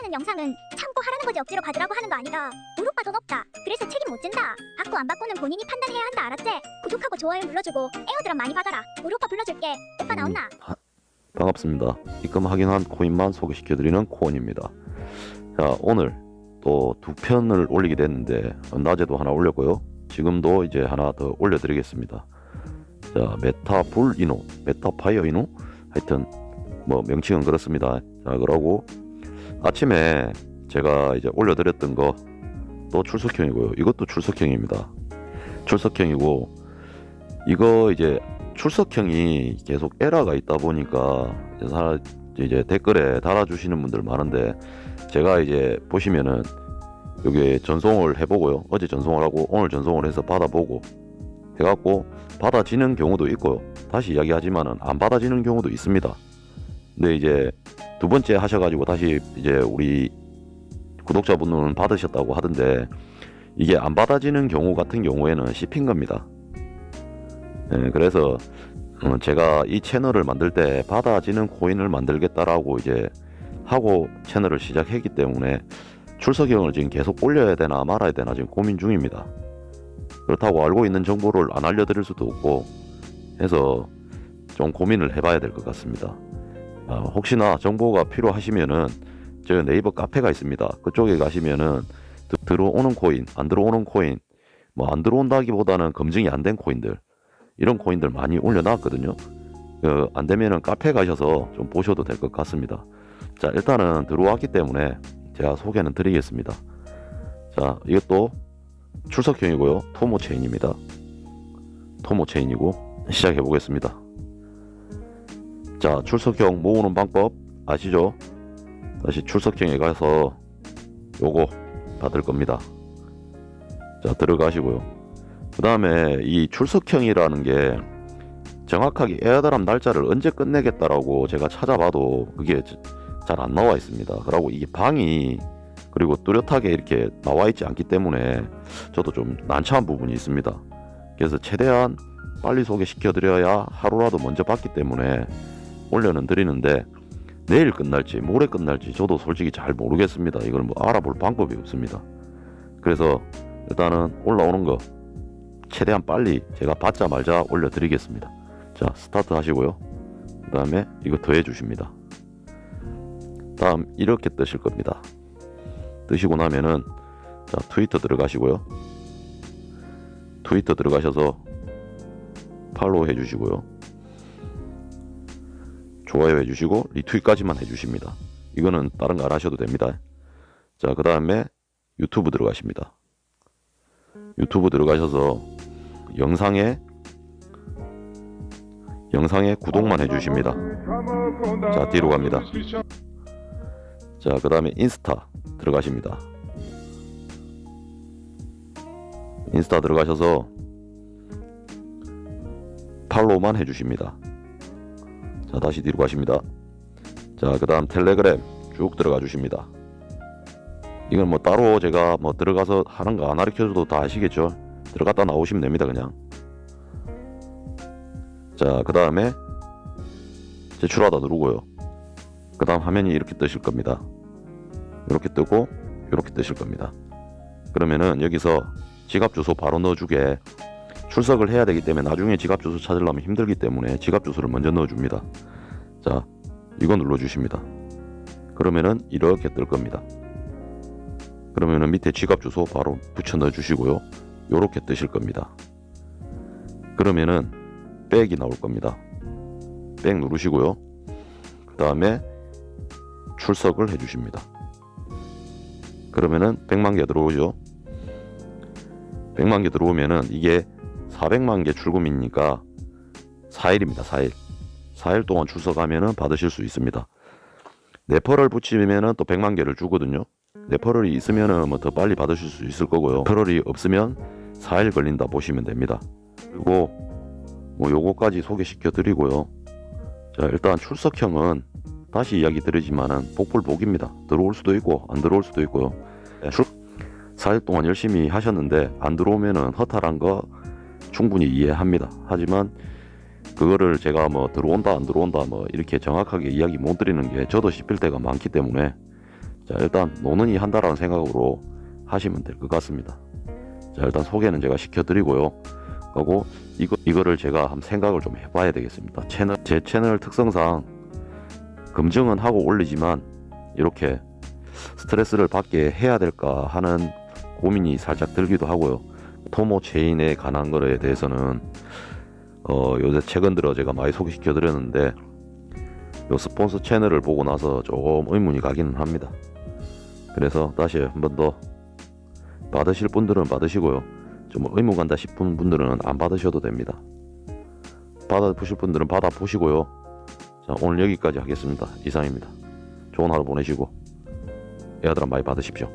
하는 영상은 참고 하라는 거지 억지로 받으라고 하는 거 아니다. 오빠 돈 없다. 그래서 책임 못 진다. 받고 안 받고는 본인이 판단해야 한다. 알았지? 구독하고 좋아요 눌러주고 에어드랍 많이 받아라. 우리 오빠 불러줄게. 오빠 나온나? 반갑습니다. 입금 확인한 코인만 소개시켜드리는 코온입니다. 자, 오늘 또 두 편을 올리게 됐는데, 낮에도 하나 올렸고요. 지금도 이제 하나 더 올려드리겠습니다. 자, 메타 불 이노, 메타 파이어 이노? 하여튼, 뭐, 명칭은 그렇습니다. 자, 그러고, 아침에 제가 이제 올려드렸던 거, 또 출석형이고요. 이것도 출석형입니다. 출석형이고, 이거 이제 출석형이 계속 에러가 있다 보니까 이제 댓글에 달아주시는 분들 많은데 제가 이제 보시면은 여기 전송을 해보고요. 어제 전송을 하고 오늘 전송을 해서 받아보고 해갖고 받아지는 경우도 있고요. 다시 이야기하지만은 안 받아지는 경우도 있습니다. 근데 이제 두 번째 하셔가지고 다시 이제 우리 구독자분은 받으셨다고 하던데 이게 안 받아지는 경우 같은 경우에는 씹힌 겁니다. 예, 그래서 어, 제가 이 채널을 만들 때 받아지는 코인을 만들겠다라고 이제 하고 채널을 시작했기 때문에 출석형을 지금 계속 올려야 되나 말아야 되나 지금 고민 중입니다. 그렇다고 알고 있는 정보를 안 알려드릴 수도 없고 해서 좀 고민을 해봐야 될 것 같습니다. 아, 혹시나 정보가 필요하시면은 저 네이버 카페가 있습니다. 그쪽에 가시면은 드- 들어오는 코인, 안 들어오는 코인, 뭐 안 들어온다기보다는 검증이 안 된 코인들 이런 코인들 많이 올려놨거든요. 그, 안 되면은 카페 가셔서 좀 보셔도 될 것 같습니다. 자, 일단은 들어왔기 때문에 제가 소개는 드리겠습니다. 자, 이것도 출석형이고요. 토모 체인입니다. 토모 체인이고 시작해 보겠습니다. 자, 출석형 모으는 방법 아시죠? 다시 출석형에 가서 요거 받을 겁니다. 자, 들어가시고요. 그 다음에 이 출석형이라는 게 정확하게 에어드랍 날짜를 언제 끝내겠다라고 제가 찾아봐도 그게 잘 안 나와 있습니다. 그리고 이게 방이 그리고 뚜렷하게 이렇게 나와 있지 않기 때문에 저도 좀 난처한 부분이 있습니다. 그래서 최대한 빨리 소개시켜 드려야 하루라도 먼저 받기 때문에 올려는 드리는데 내일 끝날지 모레 끝날지 저도 솔직히 잘 모르겠습니다. 이걸 뭐 알아볼 방법이 없습니다. 그래서 일단은 올라오는 거 최대한 빨리 제가 받자 말자 올려드리겠습니다. 자, 스타트 하시고요. 그 다음에 이거 더해 주십니다. 다음 이렇게 뜨실 겁니다. 뜨시고 나면은 자, 트위터 들어가시고요. 트위터 들어가셔서 팔로우 해 주시고요. 좋아요 해 주시고 리트윗까지만 해 주십니다. 이거는 다른 거 안 하셔도 됩니다. 자, 그 다음에 유튜브 들어가십니다. 유튜브 들어가셔서 영상에 영상에 구독만 해주십니다. 자 뒤로 갑니다. 자, 그 다음에 인스타 들어가십니다. 인스타 들어가셔서 팔로우만 해주십니다. 자, 다시 뒤로 가십니다. 자, 그 다음 텔레그램 쭉 들어가 주십니다. 이건 뭐 따로 제가 뭐 들어가서 하는 거 안 가르쳐줘도 다 아시겠죠? 들어갔다 나오시면 됩니다, 그냥. 자, 그 다음에 제출하다 누르고요. 그 다음 화면이 이렇게 뜨실 겁니다. 이렇게 뜨고 이렇게 뜨실 겁니다. 그러면은 여기서 지갑 주소 바로 넣어주게 출석을 해야 되기 때문에 나중에 지갑 주소 찾으려면 힘들기 때문에 지갑 주소를 먼저 넣어줍니다. 자, 이거 눌러주십니다. 그러면은 이렇게 뜰 겁니다. 그러면은 밑에 지갑 주소 바로 붙여 넣어주시고요. 요렇게 뜨실 겁니다. 그러면은 백이 나올 겁니다. 백 누르시고요. 그 다음에 출석을 해주십니다. 그러면은 100만 개 들어오죠. 100만 개 들어오면은 이게 400만 개 출금이니까 4일입니다. 4일. 4일 동안 출석하면은 받으실 수 있습니다. 네퍼럴 붙이면은 또 100만 개를 주거든요. 네퍼럴이 있으면은 뭐 더 빨리 받으실 수 있을 거고요. 네퍼럴이 없으면 4일 걸린다 보시면 됩니다. 그리고 뭐 요거까지 소개시켜 드리고요. 자, 일단 출석형은 다시 이야기 드리지만은 복불복입니다. 들어올 수도 있고 안 들어올 수도 있고요. 출 4일 동안 열심히 하셨는데 안 들어오면은 허탈한 거 충분히 이해합니다. 하지만 그거를 제가 뭐 들어온다 안 들어온다 뭐 이렇게 정확하게 이야기 못 드리는 게 저도 씹힐 때가 많기 때문에 자 일단 노는이 한다라는 생각으로 하시면 될 것 같습니다. 자 일단 소개는 제가 시켜드리고요. 하고 이거 이거를 제가 한번 생각을 좀 해봐야 되겠습니다. 채널 제 채널 특성상 검증은 하고 올리지만 이렇게 스트레스를 받게 해야 될까 하는 고민이 살짝 들기도 하고요. 토모 체인에 관한 거에 대해서는 어 요새 최근 들어 제가 많이 소개시켜 드렸는데 요 스폰서 채널을 보고 나서 조금 의문이 가기는 합니다. 그래서 다시 한 번 더 받으실 분들은 받으시고요. 좀 의무 간다 싶은 분들은 안 받으셔도 됩니다. 받아 보실 분들은 받아 보시고요. 자, 오늘 여기까지 하겠습니다. 이상입니다. 좋은 하루 보내시고 애아들아 많이 받으십시오.